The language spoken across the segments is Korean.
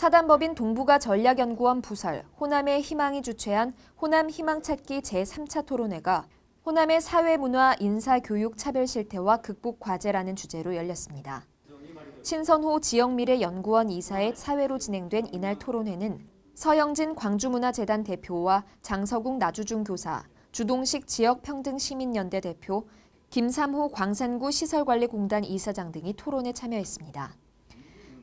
사단법인 동부가 전략연구원 부설, 호남의 희망이 주최한 호남 희망찾기 제3차 토론회가 호남의 사회문화 인사교육 차별 실태와 극복 과제라는 주제로 열렸습니다. 신선호 지역미래연구원 이사의 사회로 진행된 이날 토론회는 서영진 광주문화재단 대표와 장서국 나주중 교사, 주동식 지역평등시민연대 대표, 김삼호 광산구 시설관리공단 이사장 등이 토론에 참여했습니다.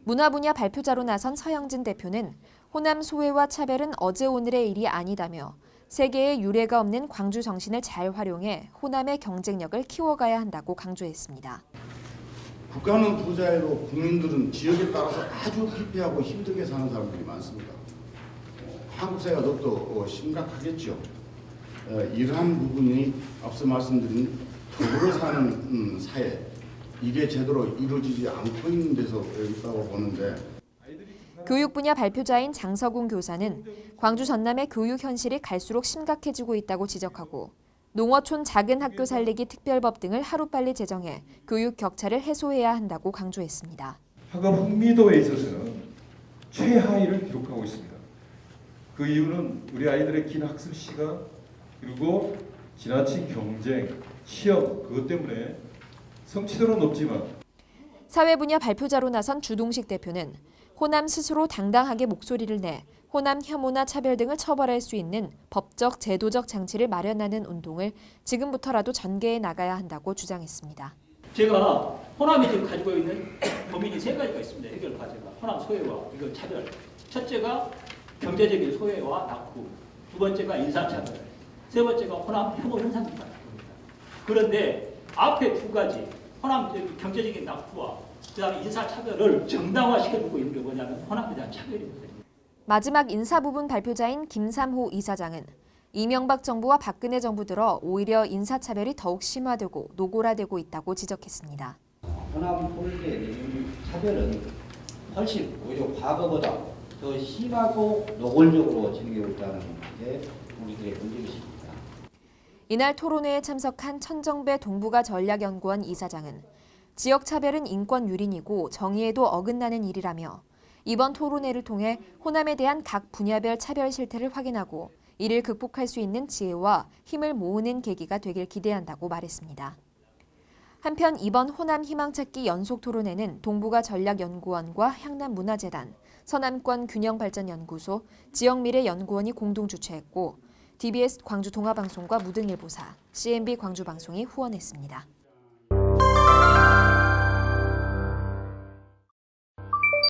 문화 분야 발표자로 나선 서영진 대표는 호남 소외와 차별은 어제 오늘의 일이 아니다며 세계에 유례가 없는 광주 정신을 잘 활용해 호남의 경쟁력을 키워가야 한다고 강조했습니다. 국가는 부자유로 국민들은 지역에 따라서 아주 피폐하고 힘들게 사는 사람들이 많습니다. 어, 한국 사회가 더욱더 어, 심각하겠죠. 어, 이러한 부분이 앞서 말씀드린 더불어 사는 음, 사회 이게 제대로 이루어지지 않고 있는 데서 있다고 보는데 교육 분야 발표자인 장서군 교사는 광주 전남의 교육 현실이 갈수록 심각해지고 있다고 지적하고 농어촌 작은 학교 살리기 특별법 등을 하루빨리 제정해 교육 격차를 해소해야 한다고 강조했습니다. 학업 흥미도에 있어서는 최하위를 기록하고 있습니다. 그 이유는 우리 아이들의 긴 학습 시간 그리고 지나친 경쟁, 취업 그것 때문에 성취도는 높지만 사회 분야 발표자로 나선 주동식 대표는 호남 스스로 당당하게 목소리를 내 호남 혐오나 차별 등을 처벌할 수 있는 법적 제도적 장치를 마련하는 운동을 지금부터라도 전개해 나가야 한다고 주장했습니다. 제가 호남이 지금 가지고 있는 고민이 세 가지가 있습니다. 해결 과제가 호남 소외와 이거 차별. 첫째가 경제적인 소외와 낙후. 두 번째가 인사 차별. 세 번째가 호남 혐오 현상입니다. 그런데 앞에 두 가지 호남 경제적인 낙후와 그다음에 인사 차별을 정당화시켜주고 있는 게 뭐냐면 호남에 대한 차별입니다. 마지막 인사 부분 발표자인 김삼호 이사장은 이명박 정부와 박근혜 정부 들어 오히려 인사차별이 더욱 심화되고 노골화되고 있다고 지적했습니다. 호남 홀대 내용 차별은 훨씬 오히려 과거보다 더 심하고 노골적으로 진행되고 있다는 게 우리들의 문제의식입니다. 이날 토론회에 참석한 천정배 동부가 전략연구원 이사장은 지역 차별은 인권 유린이고 정의에도 어긋나는 일이라며 이번 토론회를 통해 호남에 대한 각 분야별 차별 실태를 확인하고 이를 극복할 수 있는 지혜와 힘을 모으는 계기가 되길 기대한다고 말했습니다. 한편 이번 호남 희망찾기 연속 토론회는 동부가 전략연구원과 향남문화재단, 서남권 균형발전연구소, 지역미래연구원이 공동 주최했고 DBS 광주 동아방송과 무등일보사, CNB 광주방송이 후원했습니다.